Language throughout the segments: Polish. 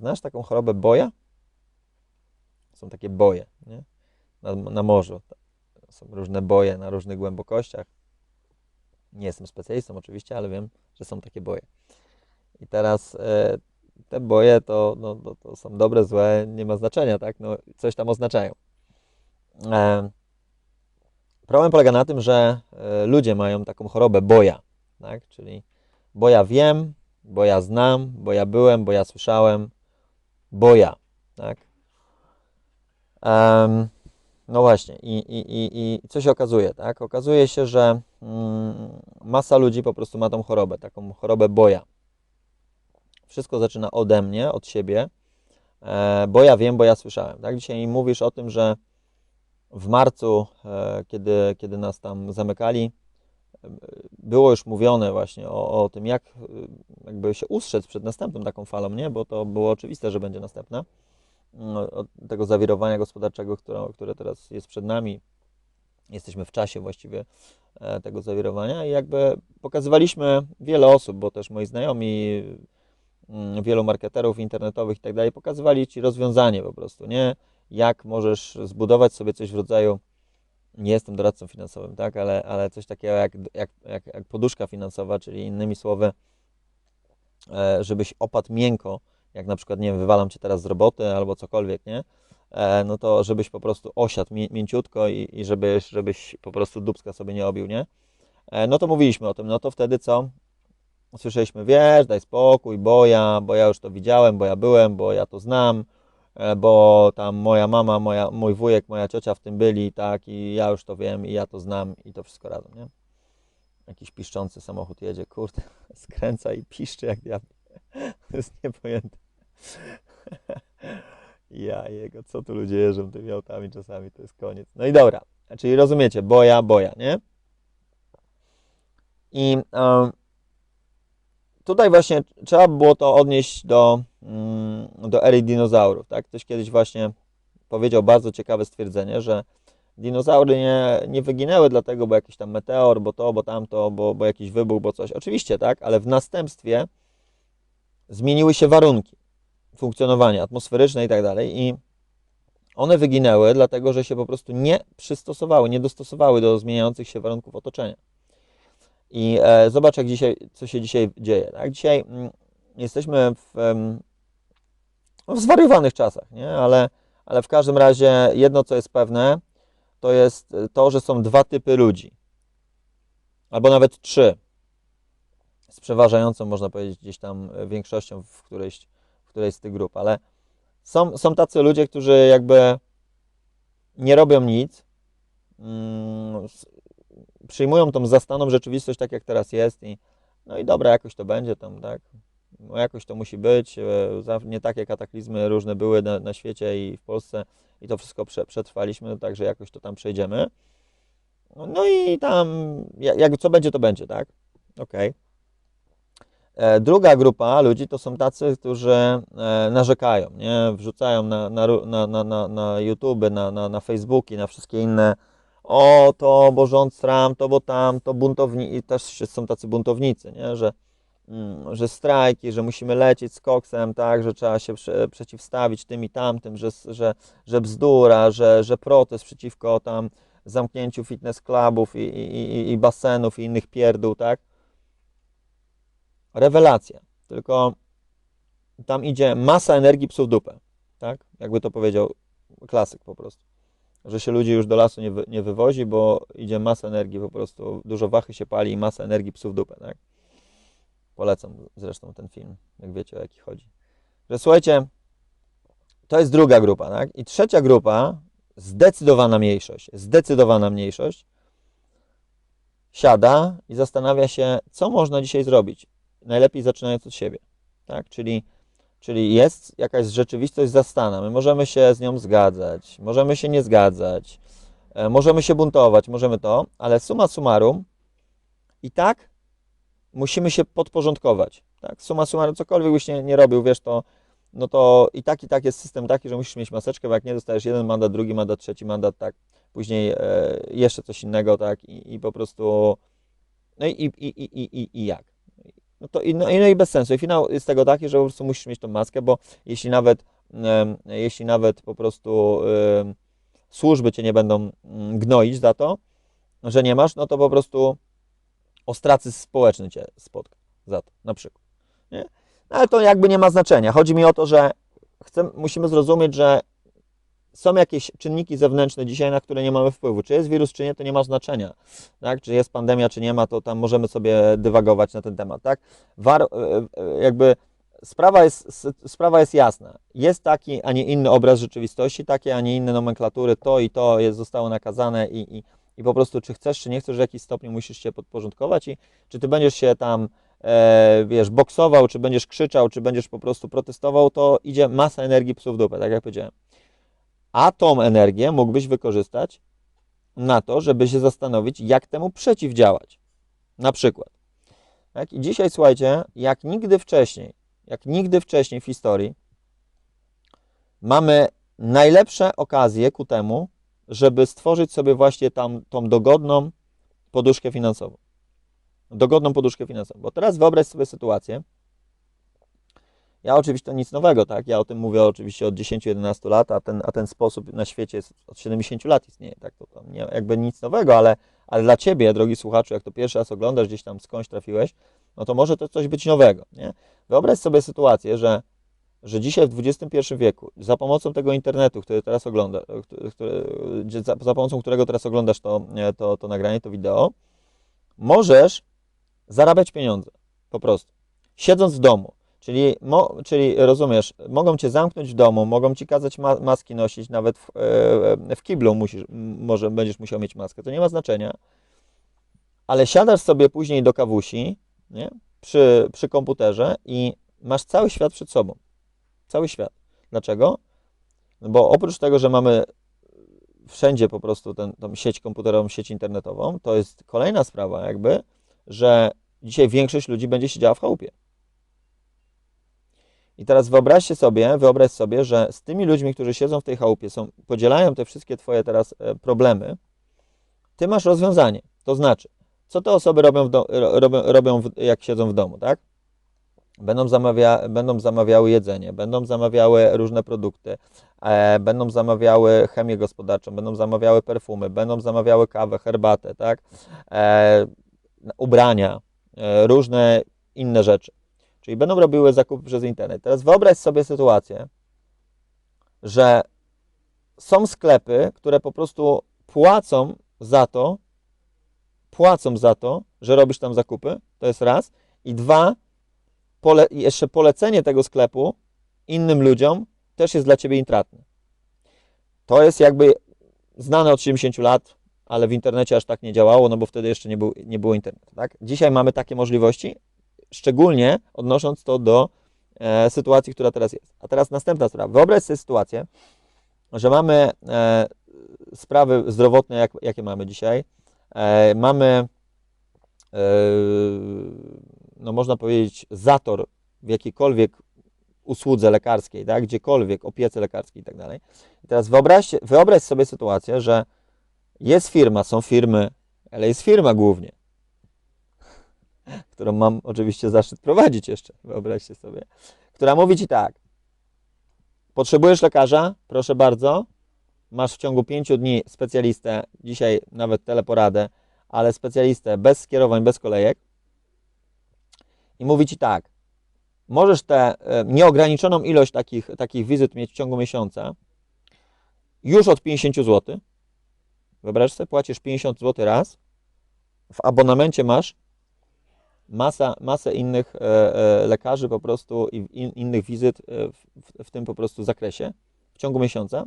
Znasz taką chorobę boja? Są takie boje, nie? Na, na morzu. Są różne boje na różnych głębokościach. Nie jestem specjalistą oczywiście, ale wiem, że są takie boje. I teraz e, te boje to, no, to, to są dobre, złe, nie ma znaczenia, tak? No, coś tam oznaczają. E, problem polega na tym, że e, ludzie mają taką chorobę boja, tak? Czyli bo ja wiem, bo ja znam, bo ja byłem, bo ja słyszałem, bo ja, tak? Um, no właśnie, i, i, i, i co się okazuje, tak? Okazuje się, że mm, masa ludzi po prostu ma tą chorobę, taką chorobę boja. Wszystko zaczyna ode mnie, od siebie, e, bo ja wiem, bo ja słyszałem, tak? Dzisiaj mówisz o tym, że w marcu, e, kiedy, kiedy nas tam zamykali, było już mówione właśnie o, o tym, jak jakby się ustrzec przed następną taką falą, nie? Bo to było oczywiste, że będzie następna. No, od tego zawirowania gospodarczego, które, które teraz jest przed nami. Jesteśmy w czasie właściwie e, tego zawirowania i jakby pokazywaliśmy wiele osób, bo też moi znajomi, mm, wielu marketerów internetowych i tak dalej, pokazywali Ci rozwiązanie po prostu, nie? Jak możesz zbudować sobie coś w rodzaju nie jestem doradcą finansowym, tak, ale, ale coś takiego jak, jak, jak, jak poduszka finansowa, czyli innymi słowy, e, żebyś opadł miękko, jak na przykład, nie wiem, wywalam cię teraz z roboty albo cokolwiek, nie? E, no to żebyś po prostu osiadł mięciutko i, i żebyś, żebyś po prostu dubska sobie nie obił, nie? E, no to mówiliśmy o tym, no to wtedy co? Słyszeliśmy, wiesz, daj spokój, bo ja, bo ja już to widziałem, bo ja byłem, bo ja to znam, bo tam moja mama, moja, mój wujek, moja ciocia w tym byli, tak, i ja już to wiem, i ja to znam, i to wszystko razem, nie? Jakiś piszczący samochód jedzie, kurde, skręca i piszczy jak diabeł. To jest niepojęte. Ja jego, co tu ludzie jeżdżą tymi autami czasami, to jest koniec. No i dobra, czyli rozumiecie, boja, boja, nie? I um, tutaj właśnie trzeba było to odnieść do, do ery dinozaurów. Tak? Ktoś kiedyś właśnie powiedział bardzo ciekawe stwierdzenie, że dinozaury nie, nie wyginęły dlatego, bo jakiś tam meteor, bo to, bo tamto, bo, bo jakiś wybuch, bo coś. Oczywiście, tak, ale w następstwie zmieniły się warunki funkcjonowania atmosferyczne i tak dalej i one wyginęły dlatego, że się po prostu nie przystosowały, nie dostosowały do zmieniających się warunków otoczenia. I e, zobacz, jak dzisiaj, co się dzisiaj dzieje. Tak? Dzisiaj mm, jesteśmy w, w zwariowanych czasach, nie? Ale, ale w każdym razie jedno, co jest pewne, to jest to, że są dwa typy ludzi. Albo nawet trzy. Z przeważającą, można powiedzieć, gdzieś tam większością w którejś, w którejś z tych grup. Ale są, są tacy ludzie, którzy jakby nie robią nic, mm, przyjmują tą zastaną rzeczywistość tak, jak teraz jest i no i dobra, jakoś to będzie tam, tak, no jakoś to musi być, e, nie takie kataklizmy różne były na, na świecie i w Polsce i to wszystko prze, przetrwaliśmy, także jakoś to tam przejdziemy. No i tam, jak, co będzie, to będzie, tak? Okej. Okay. E, druga grupa ludzi to są tacy, którzy e, narzekają, nie? wrzucają na, na, na, na, na YouTube, na, na, na Facebooki, na wszystkie inne o to, bo rząd Trump, to bo tam, to buntownicy, też są tacy buntownicy, nie? Że, że strajki, że musimy lecieć z koksem, tak, że trzeba się prze, przeciwstawić tym i tamtym, że, że, że bzdura, że, że protest przeciwko tam zamknięciu fitness clubów i, i, i basenów i innych pierdół, tak? Rewelacja. Tylko tam idzie masa energii psów dupę, tak? Jakby to powiedział klasyk po prostu że się ludzi już do lasu nie, wy, nie wywozi, bo idzie masa energii po prostu, dużo wachy się pali i masa energii psów dupę, tak? Polecam zresztą ten film, jak wiecie o jaki chodzi. Że słuchajcie, to jest druga grupa, tak? I trzecia grupa, zdecydowana mniejszość, zdecydowana mniejszość, siada i zastanawia się, co można dzisiaj zrobić. Najlepiej zaczynając od siebie, tak? Czyli Czyli jest jakaś rzeczywistość zastana. My możemy się z nią zgadzać, możemy się nie zgadzać, e, możemy się buntować, możemy to, ale suma summarum i tak musimy się podporządkować. Tak? Suma summarum, cokolwiek byś nie, nie robił, wiesz, to, no to i tak, i tak jest system taki, że musisz mieć maseczkę, bo jak nie dostajesz jeden mandat, drugi mandat, trzeci mandat, tak, później e, jeszcze coś innego, tak, i, i po prostu, no i, i, i, i, i, i jak? no to i, no, i- no i bez sensu. I finał jest tego taki, że po prostu musisz mieć tą maskę, bo jeśli nawet, em, jeśli nawet po prostu em, służby cię nie będą mm, gnoić za to, że nie masz, no to po prostu ostracyzm społeczny cię spotka za to, na przykład. Nie? No ale to jakby nie ma znaczenia. Chodzi mi o to, że chcę, musimy zrozumieć, że są jakieś czynniki zewnętrzne dzisiaj, na które nie mamy wpływu. Czy jest wirus, czy nie, to nie ma znaczenia. Tak? Czy jest pandemia, czy nie ma, to tam możemy sobie dywagować na ten temat. Tak? War, e, e, jakby sprawa jest, sprawa jest jasna. Jest taki, a nie inny obraz rzeczywistości, takie, a nie inne nomenklatury. To i to jest, zostało nakazane i, i, i po prostu czy chcesz, czy nie chcesz, w jakiś stopniu musisz się podporządkować i czy ty będziesz się tam e, wiesz, boksował, czy będziesz krzyczał, czy będziesz po prostu protestował, to idzie masa energii psów w dupę, tak jak powiedziałem. A tą energię mógłbyś wykorzystać na to, żeby się zastanowić, jak temu przeciwdziałać. Na przykład. Tak? I dzisiaj słuchajcie, jak nigdy wcześniej, jak nigdy wcześniej w historii, mamy najlepsze okazje ku temu, żeby stworzyć sobie właśnie tam tą dogodną poduszkę finansową. Dogodną poduszkę finansową. Bo teraz wyobraź sobie sytuację. Ja oczywiście to nic nowego, tak? Ja o tym mówię oczywiście od 10-11 lat, a ten, a ten sposób na świecie jest od 70 lat istnieje, tak? To tam nie, jakby nic nowego, ale, ale dla Ciebie, drogi słuchaczu, jak to pierwszy raz oglądasz, gdzieś tam skądś trafiłeś, no to może to coś być nowego, nie? Wyobraź sobie sytuację, że, że dzisiaj w XXI wieku za pomocą tego internetu, który teraz oglądasz, który, za, za pomocą którego teraz oglądasz to, to, to nagranie, to wideo, możesz zarabiać pieniądze, po prostu, siedząc w domu. Czyli, mo, czyli rozumiesz, mogą cię zamknąć w domu, mogą ci kazać ma, maski nosić, nawet w, e, w kiblu musisz, może będziesz musiał mieć maskę, to nie ma znaczenia. Ale siadasz sobie później do kawusi nie? Przy, przy komputerze i masz cały świat przed sobą. Cały świat. Dlaczego? No bo oprócz tego, że mamy wszędzie po prostu tę sieć komputerową, sieć internetową, to jest kolejna sprawa jakby, że dzisiaj większość ludzi będzie siedziała w chałupie. I teraz wyobraźcie sobie, wyobraź sobie, że z tymi ludźmi, którzy siedzą w tej chałupie, są, podzielają te wszystkie twoje teraz e, problemy, ty masz rozwiązanie. To znaczy, co te osoby robią, do, ro- robią, robią w, jak siedzą w domu, tak? Będą, zamawia, będą zamawiały jedzenie, będą zamawiały różne produkty, e, będą zamawiały chemię gospodarczą, będą zamawiały perfumy, będą zamawiały kawę, herbatę, tak? E, ubrania, e, różne inne rzeczy. Czyli będą robiły zakupy przez internet. Teraz wyobraź sobie sytuację, że są sklepy, które po prostu płacą za to, płacą za to, że robisz tam zakupy, to jest raz. I dwa, pole, jeszcze polecenie tego sklepu innym ludziom też jest dla Ciebie intratne. To jest jakby znane od 70 lat, ale w internecie aż tak nie działało, no bo wtedy jeszcze nie, był, nie było internetu. Tak? Dzisiaj mamy takie możliwości, szczególnie odnosząc to do e, sytuacji, która teraz jest. A teraz następna sprawa. Wyobraź sobie sytuację, że mamy e, sprawy zdrowotne, jak, jakie mamy dzisiaj. E, mamy, e, no można powiedzieć, zator w jakiejkolwiek usłudze lekarskiej, tak? gdziekolwiek, opiece lekarskiej i tak dalej. Teraz wyobraź, wyobraź sobie sytuację, że jest firma, są firmy, ale jest firma głównie, którą mam oczywiście zaszczyt prowadzić jeszcze, wyobraźcie sobie, która mówi Ci tak, potrzebujesz lekarza? Proszę bardzo, masz w ciągu pięciu dni specjalistę, dzisiaj nawet teleporadę, ale specjalistę bez skierowań, bez kolejek i mówi Ci tak, możesz tę e, nieograniczoną ilość takich, takich wizyt mieć w ciągu miesiąca już od 50 zł. Wyobraź sobie, płacisz 50 zł raz, w abonamencie masz masa, masę innych e, e, lekarzy po prostu i in, innych wizyt w, w tym po prostu zakresie w ciągu miesiąca.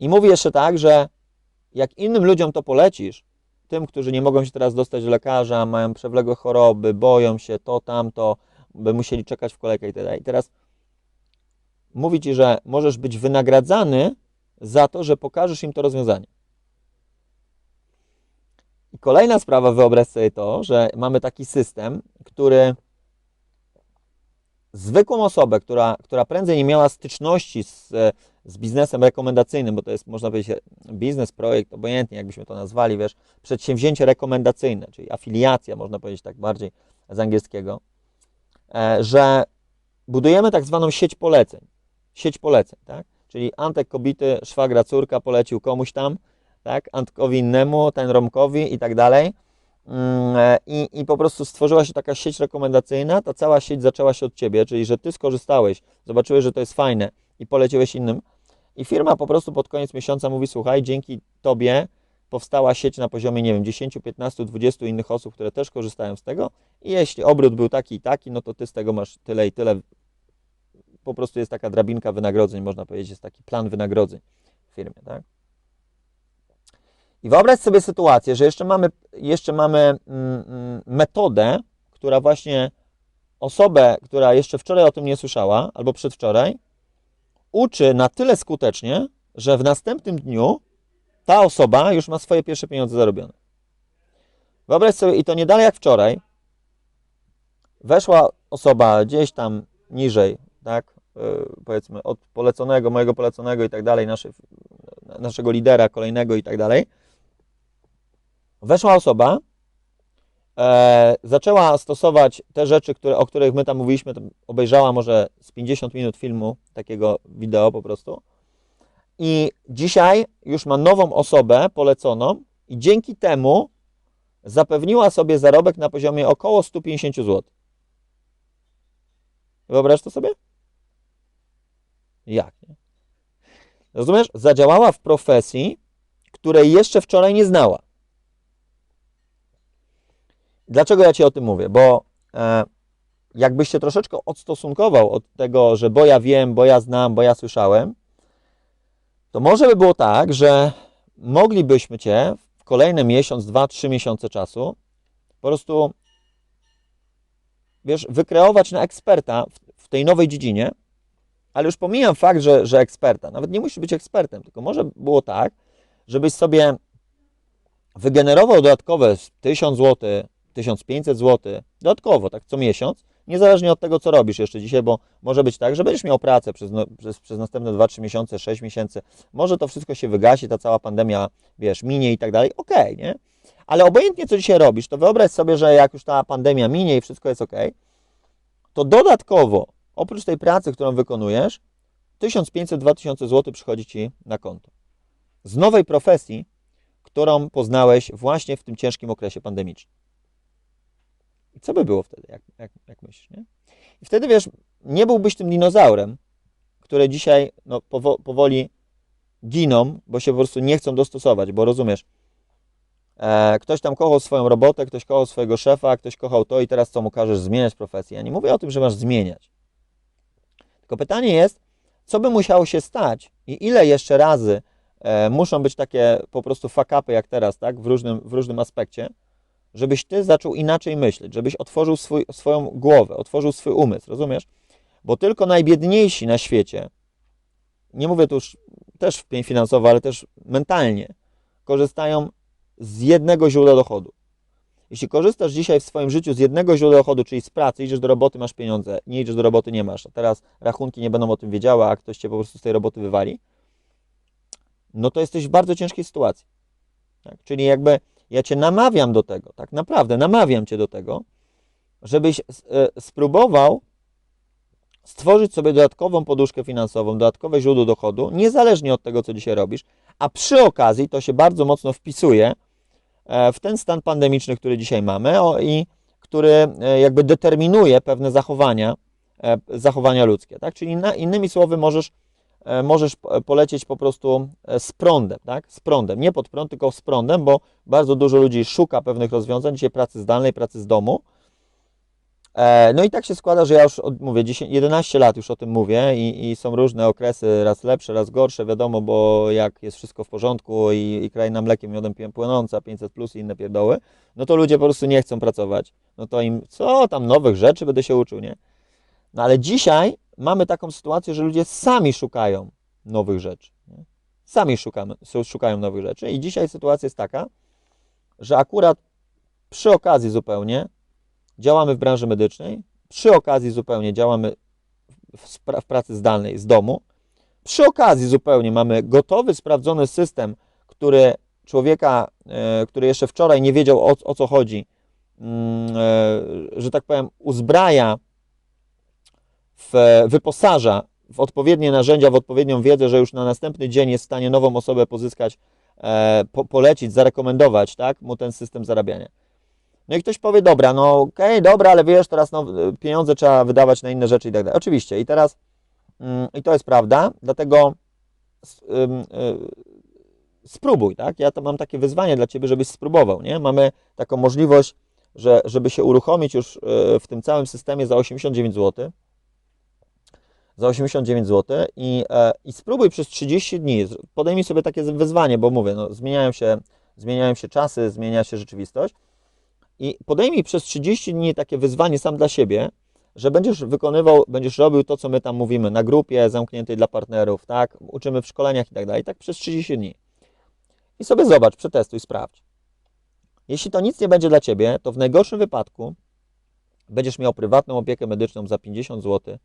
I mówi jeszcze tak, że jak innym ludziom to polecisz, tym, którzy nie mogą się teraz dostać do lekarza, mają przewlekłe choroby, boją się to, tamto, by musieli czekać w kolejkę i tak. I teraz mówi Ci, że możesz być wynagradzany za to, że pokażesz im to rozwiązanie. I kolejna sprawa, wyobraź sobie to, że mamy taki system, który zwykłą osobę, która, która prędzej nie miała styczności z, e, z biznesem rekomendacyjnym, bo to jest, można powiedzieć, biznes, projekt, obojętnie jakbyśmy to nazwali, wiesz, przedsięwzięcie rekomendacyjne, czyli afiliacja, można powiedzieć tak bardziej z angielskiego, e, że budujemy tak zwaną sieć poleceń. Sieć poleceń, tak? Czyli Antek Kobity, szwagra córka polecił komuś tam, tak? Antkowi innemu, ten Romkowi i tak dalej. Mm, e, I, I po prostu stworzyła się taka sieć rekomendacyjna, ta cała sieć zaczęła się od ciebie, czyli że ty skorzystałeś, zobaczyłeś, że to jest fajne i poleciłeś innym. I firma po prostu pod koniec miesiąca mówi: Słuchaj, dzięki tobie powstała sieć na poziomie, nie wiem, 10, 15, 20 innych osób, które też korzystają z tego. I jeśli obrót był taki i taki, no to ty z tego masz tyle i tyle. Po prostu jest taka drabinka wynagrodzeń, można powiedzieć, jest taki plan wynagrodzeń w firmie, tak? I wyobraź sobie sytuację, że jeszcze mamy, jeszcze mamy mm, mm, metodę, która właśnie osobę, która jeszcze wczoraj o tym nie słyszała, albo przedwczoraj, uczy na tyle skutecznie, że w następnym dniu ta osoba już ma swoje pierwsze pieniądze zarobione. Wyobraź sobie, i to nie dalej jak wczoraj, weszła osoba gdzieś tam niżej, tak, yy, powiedzmy od poleconego, mojego poleconego i tak dalej, naszego lidera kolejnego i tak dalej, weszła osoba, e, zaczęła stosować te rzeczy, które, o których my tam mówiliśmy, obejrzała może z 50 minut filmu, takiego wideo po prostu. I dzisiaj już ma nową osobę poleconą i dzięki temu zapewniła sobie zarobek na poziomie około 150 zł. Wyobraź to sobie? Jak? Rozumiesz? Zadziałała w profesji, której jeszcze wczoraj nie znała. Dlaczego ja Ci o tym mówię? Bo e, jakbyś się troszeczkę odstosunkował od tego, że bo ja wiem, bo ja znam, bo ja słyszałem, to może by było tak, że moglibyśmy Cię w kolejny miesiąc, dwa, trzy miesiące czasu po prostu, wiesz, wykreować na eksperta w, w tej nowej dziedzinie, ale już pomijam fakt, że, że eksperta, nawet nie musisz być ekspertem, tylko może było tak, żebyś sobie wygenerował dodatkowe 1000 zł, 1500 zł dodatkowo, tak co miesiąc, niezależnie od tego, co robisz jeszcze dzisiaj, bo może być tak, że będziesz miał pracę przez, no, przez, przez następne 2-3 miesiące, 6 miesięcy, może to wszystko się wygasi, ta cała pandemia, wiesz, minie i tak dalej, okej, nie? Ale obojętnie, co dzisiaj robisz, to wyobraź sobie, że jak już ta pandemia minie i wszystko jest ok, to dodatkowo, oprócz tej pracy, którą wykonujesz, 1500-2000 zł przychodzi Ci na konto. Z nowej profesji, którą poznałeś właśnie w tym ciężkim okresie pandemicznym. I co by było wtedy, jak, jak, jak myślisz, nie? I wtedy, wiesz, nie byłbyś tym dinozaurem, które dzisiaj no, powo powoli giną, bo się po prostu nie chcą dostosować, bo rozumiesz, e, ktoś tam kochał swoją robotę, ktoś kochał swojego szefa, ktoś kochał to i teraz co mu każesz zmieniać profesję. Ja nie mówię o tym, że masz zmieniać. Tylko pytanie jest, co by musiało się stać i ile jeszcze razy e, muszą być takie po prostu fakapy jak teraz, tak, w różnym, w różnym aspekcie, żebyś ty zaczął inaczej myśleć, żebyś otworzył swój, swoją głowę, otworzył swój umysł, rozumiesz? Bo tylko najbiedniejsi na świecie, nie mówię tu już też w pień finansowo, ale też mentalnie, korzystają z jednego źródła dochodu. Jeśli korzystasz dzisiaj w swoim życiu z jednego źródła dochodu, czyli z pracy, idziesz do roboty, masz pieniądze, nie idziesz do roboty, nie masz, a teraz rachunki nie będą o tym wiedziały, a ktoś cię po prostu z tej roboty wywali, no to jesteś w bardzo ciężkiej sytuacji. Tak? Czyli jakby ja cię namawiam do tego, tak naprawdę namawiam cię do tego, żebyś e, spróbował stworzyć sobie dodatkową poduszkę finansową, dodatkowe źródło dochodu, niezależnie od tego, co dzisiaj robisz, a przy okazji to się bardzo mocno wpisuje e, w ten stan pandemiczny, który dzisiaj mamy i który e, jakby determinuje pewne zachowania, zachowania ludzkie. Tak? Czyli innymi słowy możesz możesz polecieć po prostu e, z prądem, tak? Z prądem, nie pod prąd, tylko z prądem, bo bardzo dużo ludzi szuka pewnych rozwiązań, dzisiaj pracy zdalnej, pracy z domu. E, no i tak się składa, że ja już mówię, 10, 11 lat już o tym mówię i, i, są różne okresy, raz lepsze, raz gorsze, wiadomo, bo jak jest wszystko w porządku i, i kraina mlekiem miodem płynąca, 500 plus i inne pierdoły, no to ludzie po prostu nie chcą pracować. No to im, co tam nowych rzeczy będę się uczył, nie? No ale dzisiaj mamy taką sytuację, że ludzie sami szukają nowych rzeczy. Nie? Sami szukamy, szukają nowych rzeczy. I dzisiaj sytuacja jest taka, że akurat przy okazji zupełnie działamy w branży medycznej, przy okazji zupełnie działamy w, w pracy zdalnej z domu. Przy okazji zupełnie mamy gotowy, sprawdzony system, który człowieka, e, który jeszcze wczoraj nie wiedział o, o co chodzi, mm, e, że tak powiem, uzbraja, w, wyposaża w odpowiednie narzędzia, w odpowiednią wiedzę, że już na następny dzień jest w stanie nową osobę pozyskać, e, po, polecić, zarekomendować, tak, mu ten system zarabiania. No i ktoś powie, dobra, no okej, dobra, ale wiesz, teraz no, pieniądze trzeba wydawać na inne rzeczy i tak dalej. Oczywiście, i teraz, mm, i to jest prawda, dlatego ym, y, spróbuj, tak? Ja to mam takie wyzwanie dla Ciebie, żebyś spróbował, nie? Mamy taką możliwość, że, żeby się uruchomić już y, w tym całym systemie za 89 zł. Za 89 zł i, e, i spróbuj przez 30 dni. Podejmij sobie takie wyzwanie, bo mówię, no, zmieniają, się, zmieniają się czasy, zmienia się rzeczywistość. I podejmij przez 30 dni takie wyzwanie sam dla siebie, że będziesz wykonywał, będziesz robił to, co my tam mówimy na grupie zamkniętej dla partnerów, tak? Uczymy w szkoleniach i tak dalej, tak przez 30 dni. I sobie zobacz, przetestuj, sprawdź. Jeśli to nic nie będzie dla ciebie, to w najgorszym wypadku będziesz miał prywatną opiekę medyczną za 50 zł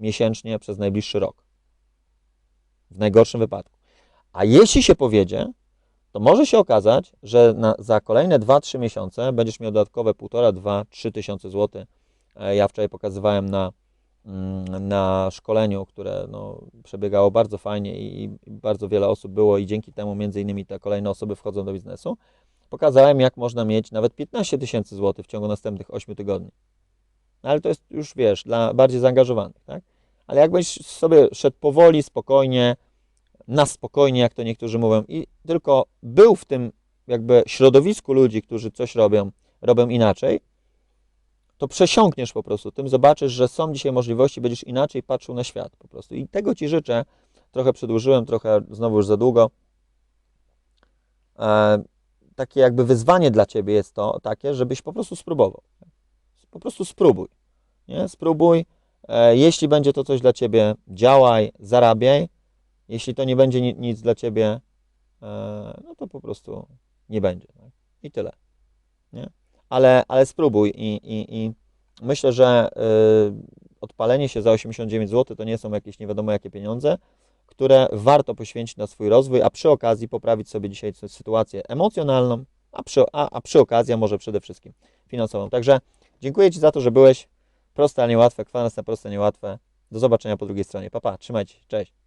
miesięcznie przez najbliższy rok. W najgorszym wypadku. A jeśli się powiedzie, to może się okazać, że na, za kolejne 2-3 miesiące będziesz miał dodatkowe 1,5, 2, 3 tysiące złotych. E, Ja wczoraj pokazywałem na, mm, na szkoleniu, które no, przebiegało bardzo fajnie i, i bardzo wiele osób było i dzięki temu między innymi te kolejne osoby wchodzą do biznesu. Pokazałem, jak można mieć nawet 15 tysięcy złotych w ciągu następnych 8 tygodni. No, ale to jest już, wiesz, dla bardziej zaangażowanych, tak? Ale jakbyś sobie szedł powoli, spokojnie, na spokojnie, jak to niektórzy mówią, i tylko był w tym jakby środowisku ludzi, którzy coś robią, robią inaczej, to przesiąkniesz po prostu tym, zobaczysz, że są dzisiaj możliwości, będziesz inaczej patrzył na świat po prostu. I tego Ci życzę. Trochę przedłużyłem, trochę znowu już za długo. E, takie jakby wyzwanie dla Ciebie jest to takie, żebyś po prostu spróbował. Po prostu spróbuj. Nie? Spróbuj. E, jeśli będzie to coś dla Ciebie, działaj, zarabiaj. Jeśli to nie będzie ni- nic dla Ciebie, e, no to po prostu nie będzie. Tak? I tyle. Nie? Ale, ale spróbuj i, i, i myślę, że y, odpalenie się za 89 zł to nie są jakieś nie wiadomo jakie pieniądze, które warto poświęcić na swój rozwój, a przy okazji poprawić sobie dzisiaj sy- sytuację emocjonalną, a przy, a, a przy okazji, a może przede wszystkim finansową. Także dziękuję Ci za to, że byłeś. Proste, a niełatwe. Kwadrans na proste, niełatwe. Do zobaczenia po drugiej stronie. Pa, pa, trzymajcie się. Cześć.